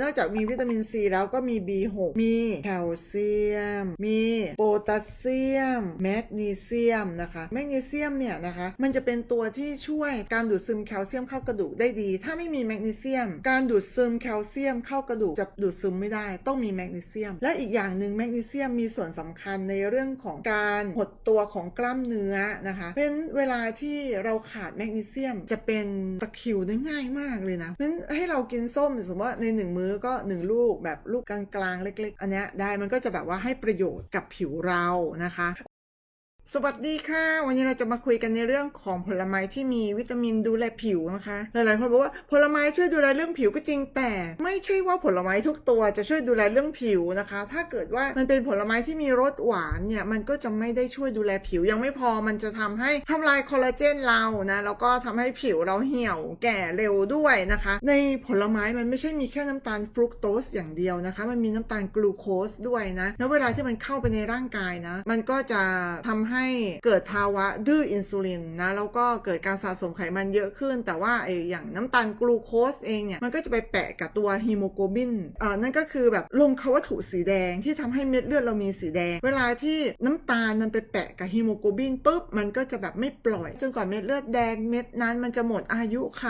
นอกจากมีวิตามินซีแล้วก็มี B6 มีแคลเซียม มีโพแทสเซียม แมกนีเซียมนะคะ แมกนีเซียมเนี่ยนะคะ มันจะเป็นตัวที่ช่วยการดูดซึมแคลเซียมเข้ากระดูกได้ดี ถ้าไม่มีแมกนีเซียม การดูดซึมแคลเซียมเข้ากระดูกจะดูดซึมไม่ได้ ต้องมีแมกนีเซียม และอีกอย่างหนึ่งแมกนีเซียมมีส่วนสำคัญในเรื่องของการหดตัวของกล้ามเนื้อนะคะเพราะฉะนั้นเวลาที่เราขาดแมกนีเซียมจะเป็นตะคริวได้ง่ายมากเลยนะเพราะฉะนั้นให้เรากินส้มสมมติว่าในหนึ่งมื้อก็หนึ่งลูกแบบลูกกลางๆ เล็ก ๆ อันเนี้ยได้มันก็จะแบบว่าให้ประโยชน์กับผิวเรานะคะ สวัสดีค่ะ วันนี้เราจะมาคุยกันในเรื่องของผลไม้ที่มีวิตามินดูแลผิวนะคะ หลายๆคนบอกว่าผลไม้ช่วยดูแลเรื่องผิวก็จริงแต่ ไม่ใช่ว่าผลไม้ทุกตัวจะช่วยดูแลเรื่องผิวนะคะ ถ้าเกิดว่ามันเป็นผลไม้ที่มีรสหวานเนี่ยมันก็จะไม่ได้ช่วยดูแลผิว ยังไม่พอมันจะทำให้ทำลายคอลลาเจนเรานะแล้วก็ทำให้ผิวเราเหี่ยวแก่เร็วด้วยนะคะ ในผลไม้มันไม่ใช่มีแค่น้ำตาลฟรุกโตสอย่างเดียวนะคะ มันมีน้ำตาลกลูโคสด้วยนะแล้วเวลาที่มันเข้าไปในร่างกายนะ มันก็จะทำใให้เกิดภาวะดื้ออินซูลินนะแล้วก็เกิดการสะสมไขมันเยอะขึ้น แต่ว่าไออย่างน้ำตาลกลูโคสเองเนี่ย มันก็จะไปแปะกับตัวฮีโมโกลบินอ่านั่นก็คือแบบลงเขาวัตถุสีแดงที่ทำให้เม็ดเลือดเรามีสีแดง เวลาที่น้ำตาลมันไปแปะกับฮีโมโกลบินปุ๊บมันก็จะแบบไม่ปล่อย จนกว่าเม็ดเลือดแดงเม็ดนั้นมันจะหมดอายุไข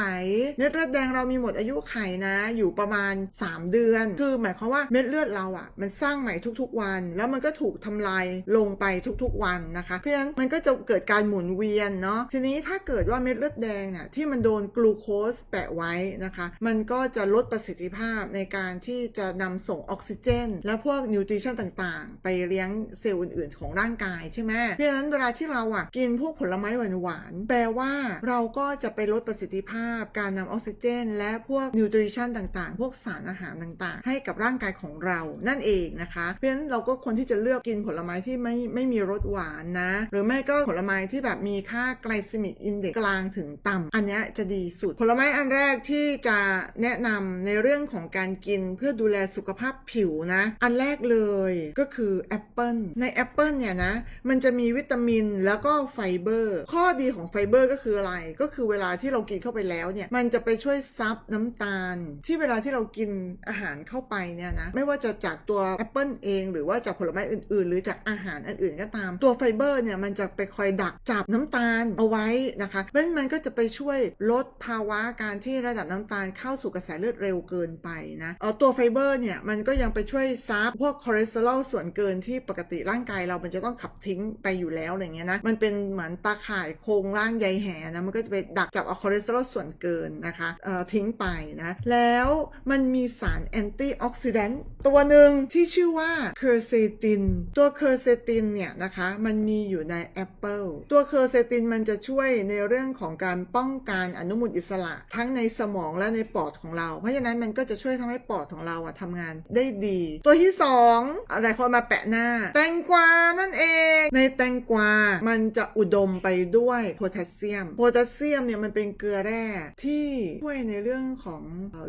เม็ดเลือดแดงเรามีหมดอายุไขนะ อยู่ประมาณ 3 เดือน คือหมายความว่าเม็ดเลือดเราอะ มันสร้างใหม่ทุกๆวัน แล้วมันก็ถูกทำลายลงไปทุกๆวันนะคะเพราะฉะนั้นมันก็จะเกิดการหมุนเวียนเนาะทีนี้ถ้าเกิดว่าเม็ดเลือดแดงน่ะที่มันโดนกลูโคสแปะไว้นะคะ มันก็จะลดประสิทธิภาพในการที่จะนำส่งออกซิเจน และพวกนิวทริชั่นต่างๆ ไปเลี้ยงเซลล์อื่นๆ ของร่างกายใช่ไหมเพราะฉะนั้นเวลาที่เราอะกินพวกผลไม้หวานๆแปลว่าเราก็จะไปลดประสิทธิภาพ การนำออกซิเจน และพวกนิวทริชั่นต่างๆ พวกสารอาหารต่างๆ ให้กับร่างกายของเรานั่นเองนะคะ เพราะฉะนั้นเราก็ควรที่จะเลือกกินผลไม้ที่ไม่ไม่มีรสหวานนะหรือไม่ก็ผลไม้ที่แบบมีค่าไกลซิมิกอินเด็กกลางถึงต่ำอันนี้จะดีสุด ผลไม้อันแรกที่จะแนะนำในเรื่องของการกินเพื่อดูแลสุขภาพผิวนะ อันแรกเลยก็คือแอปเปิลในแอปเปิลเนี่ยนะ มันจะมีวิตามินแล้วก็ไฟเบอร์ ข้อดีของไฟเบอร์ก็คืออะไร ก็คือเวลาที่เรากินเข้าไปแล้วเนี่ย มันจะไปช่วยซับน้ำตาล ที่เวลาที่เรากินอาหารเข้าไปเนี่ยนะ ไม่ว่าจะจากตัวแอปเปิลเอง หรือว่าจากผลไม้อื่นๆ หรือจากอาหารอื่นๆก็ตาม ตัวไฟเบอร์เนี่ยมันจะไปคอยดักจับน้ำตาลเอาไว้นะคะเพราะฉะนั้นมันก็จะไปช่วยลดภาวะการที่ระดับน้ำตาลเข้าสู่กระแสเลือดเร็วเกินไปนะเออตัวไฟเบอร์เนี่ยมันก็ยังไปช่วยซับพวกคอเลสเตอรอลส่วนเกินที่ปกติร่างกายเรามันจะต้องขับทิ้งไปอยู่แล้วอะไรเงี้ยนะมันเป็นเหมือนตาข่ายโครงร่างใยแหนะมันก็จะไปดักจับเอาคอเลสเตอรอลส่วนเกินนะคะเอ่อทิ้งไปนะแล้วมันมีสารแอนตี้ออกซิแดนต์ตัวหนึ่งที่ชื่อว่าเคอร์เซตินตัวเคอร์เซตินเนี่ยนะคะมันมีอยู่ในแอปเปิลตัวเคอร์เซตินมันจะช่วยในเรื่องของการป้องกันอนุมูลอิสระทั้งในสมองและในปอดของเรา เพราะฉะนั้นมันก็จะช่วยทำให้ปอดของเราอะทำงานได้ดี ตัวที่สองอะไรคนมาแปะหน้า แตงกวานั่นเอง ในแตงกวา มันจะอุดมไปด้วยโพแทสเซียม โพแทสเซียมเนี่ยมันเป็นเกลือแร่ที่ช่วยในเรื่องของ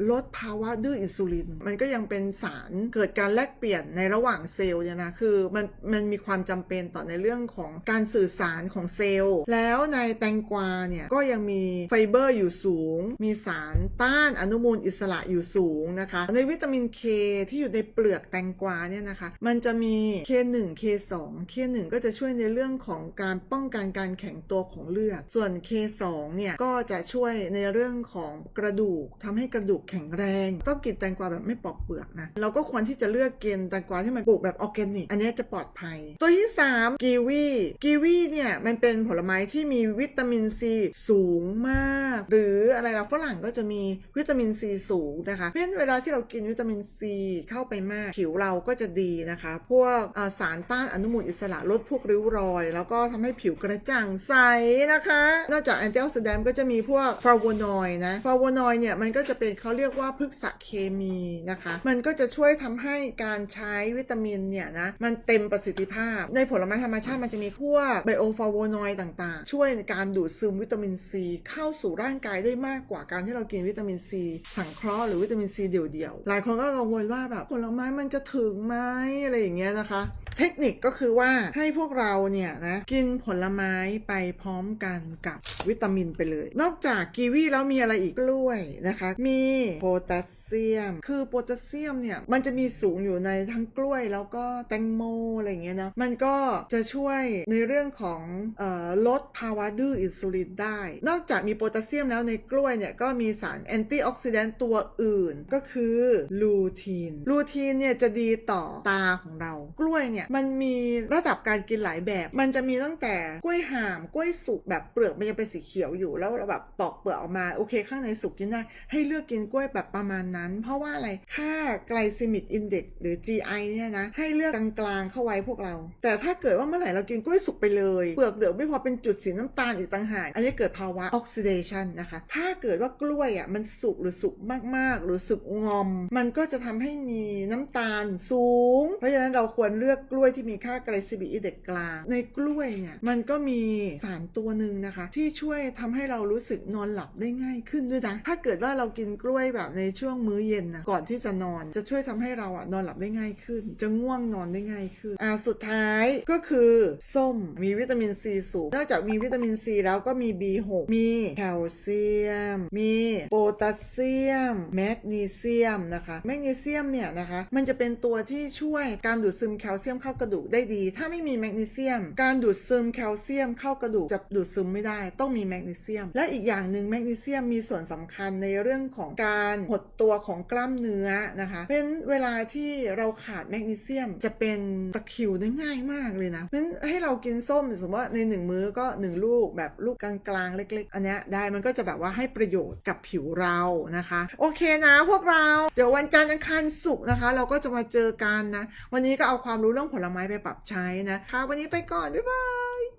ลดภาวะดื้ออินซูลิน มันก็ยังเป็นสารเกิดการแลกเปลี่ยนในระหว่างเซลล์เนี่ยนะ คือมันมันมีความจำเป็นต่อในเรื่องของการสื่อสารของเซลล์ แล้วในแตงกวาเนี่ยก็ยังมีไฟเบอร์อยู่สูง มีสารต้านอนุมูลอิสระอยู่สูงนะคะ ในวิตามิน K ที่อยู่ในเปลือกแตงกวาเนี่ยนะคะ มันจะมี K1 K2 K1 ก็จะช่วยในเรื่องของการป้องกันการแข็งตัวของเลือด ส่วน K2 เนี่ยก็จะช่วยในเรื่องของกระดูกทำให้กระดูกแข็งแรง ต้องกินแตงกวาแบบไม่ปอกเปลือกนะ เราก็ควรที่จะเลือกกินแตงกวาที่มันปลูกแบบออร์แกนิก อันนี้จะปลอดภัย ตัวที่ 3กีวีกีวีเนี่ยมันเป็นผลไม้ที่มีวิตามินซีสูงมาก หรืออะไรล่ะฝรั่งก็จะมีวิตามินซีสูงนะคะเพราะฉะนั้นเวลาที่เรากินวิตามินซีเข้าไปมาก ผิวเราก็จะดีนะคะ พวกสารต้านอนุมูลอิสระลดพวกริ้วรอย แล้วก็ทำให้ผิวกระจ่างใสนะคะ นอกจากแอนตี้ออกซิแดนต์ก็จะมีพวกฟลาโวนอยด์นะฟลาโวนอยด์เนี่ยมันก็จะเป็นเขาเรียกว่าพฤกษเคมีนะคะ มันก็จะช่วยทำให้การใช้วิตามินเนี่ยนะมันเต็มประสิทธิภาพ ในผลไม้ธรรมชาติมันจะมีมีพวกไบโอฟลาโวนอยด์ต่างๆ ช่วยในการดูดซึมวิตามินซีเข้าสู่ร่างกายได้มากกว่าการที่เรากินวิตามินซีสังเคราะห์หรือวิตามินซีเดี่ยวๆ หลายคนก็กังวลว่าแบบผลไม้มันจะถึงไหมอะไรอย่างเงี้ยนะคะ เทคนิคก็คือว่าให้พวกเราเนี่ยนะกินผลไม้ไปพร้อมกันกับวิตามินไปเลย นอกจากกีวีแล้วมีอะไรอีกกล้วยนะคะ มีโพแทสเซียม คือโพแทสเซียมเนี่ยมันจะมีสูงอยู่ในทั้งกล้วยแล้วก็แตงโมอะไรเงี้ยนะมันก็จะช่วยในเรื่องของออลดภาวะดื้ออินซูลินได้ นอกจากมีโพแทสเซียมแล้วในกล้วยเนี่ยก็มีสารแอนตี้ออกซิแดนต์ตัวอื่นก็คือลูทีนลูทีนเนี่ยจะดีต่อตาของเรากล้วยเนี่ยมันมีระดับการกินหลายแบบ มันจะมีตั้งแต่กล้วยห่ามกล้วยสุกแบบเปลือกมันยังเป็นสีเขียวอยู่แล้วเราแบบปอกเปลือกออกมาโอเคข้างในสุกกินได้ ให้เลือกกินกล้วยแบบประมาณนั้น เพราะว่าอะไรค่าไกลซิมิกอินเด็กหรือ GI เนี่ยนะให้เลือกกลางๆเข้าไว้พวกเรา แต่ถ้าเกิดว่าเมื่อไหร่เรากินกล้วยสุกไปเลยเปลือกเหลืองไม่พอเป็นจุดสีน้ำตาลอีกต่างหากอันนี้เกิดภาวะออกซิเดชันนะคะ ถ้าเกิดว่ากล้วยอะมันสุกหรือสุกมากๆ หรือสุกงอม มันก็จะทำให้มีน้ำตาลสูง เพราะฉะนั้นเราควรเลือกกล้วยที่มีค่าไกลซิมิอิเด็กกลาง ในกล้วยเนี่ยมันก็มีสารตัวหนึ่งนะคะ ที่ช่วยทำให้เรารู้สึกนอนหลับได้ง่ายขึ้นด้วยนะถ้าเกิดว่าเรากินกล้วยแบบในช่วงมื้อเย็นนะก่อนที่จะนอนจะช่วยทำให้เราอะนอนหลับได้ง่ายขึ้น จะง่วงนอนได้ง่ายขึ้นอ่าสุดท้ายก็คือส้มมีวิตามินซีสูงนอกจากมีวิตามินซีแล้วก็มี B6 มีแคลเซียม มีโพแทสเซียม แมกนีเซียมนะคะแมกนีเซียมเนี่ยนะคะมันจะเป็นตัวที่ช่วยการดูดซึมแคลเซียมเข้ากระดูกได้ดี ถ้าไม่มีแมกนีเซียม การดูดซึมแคลเซียมเข้ากระดูกจะดูดซึมไม่ได้ ต้องมีแมกนีเซียม และอีกอย่างหนึ่งแมกนีเซียมมีส่วนสำคัญในเรื่องของการหดตัวของกล้ามเนื้อนะคะเป็นเวลาที่เราขาดแมกนีเซียมจะเป็นตะคริวได้ง่ายมากเลยนะเพราะฉะนั้นให้เรากินส้มสมมติว่าในหนึ่งมื้อก็หนึ่งลูกแบบลูกกลางๆ เล็ก ๆ อันเนี้ยได้มันก็จะแบบว่าให้ประโยชน์กับผิวเรานะคะ โอเคนะพวกเราเดี๋ยววันจันทร์อังคารศุกร์นะคะ เราก็จะมาเจอกันนะ วันนี้ก็เอาความรู้เรื่องผลไม้ไปปรับใช้นะคะ วันนี้ไปก่อน บ๊ายบาย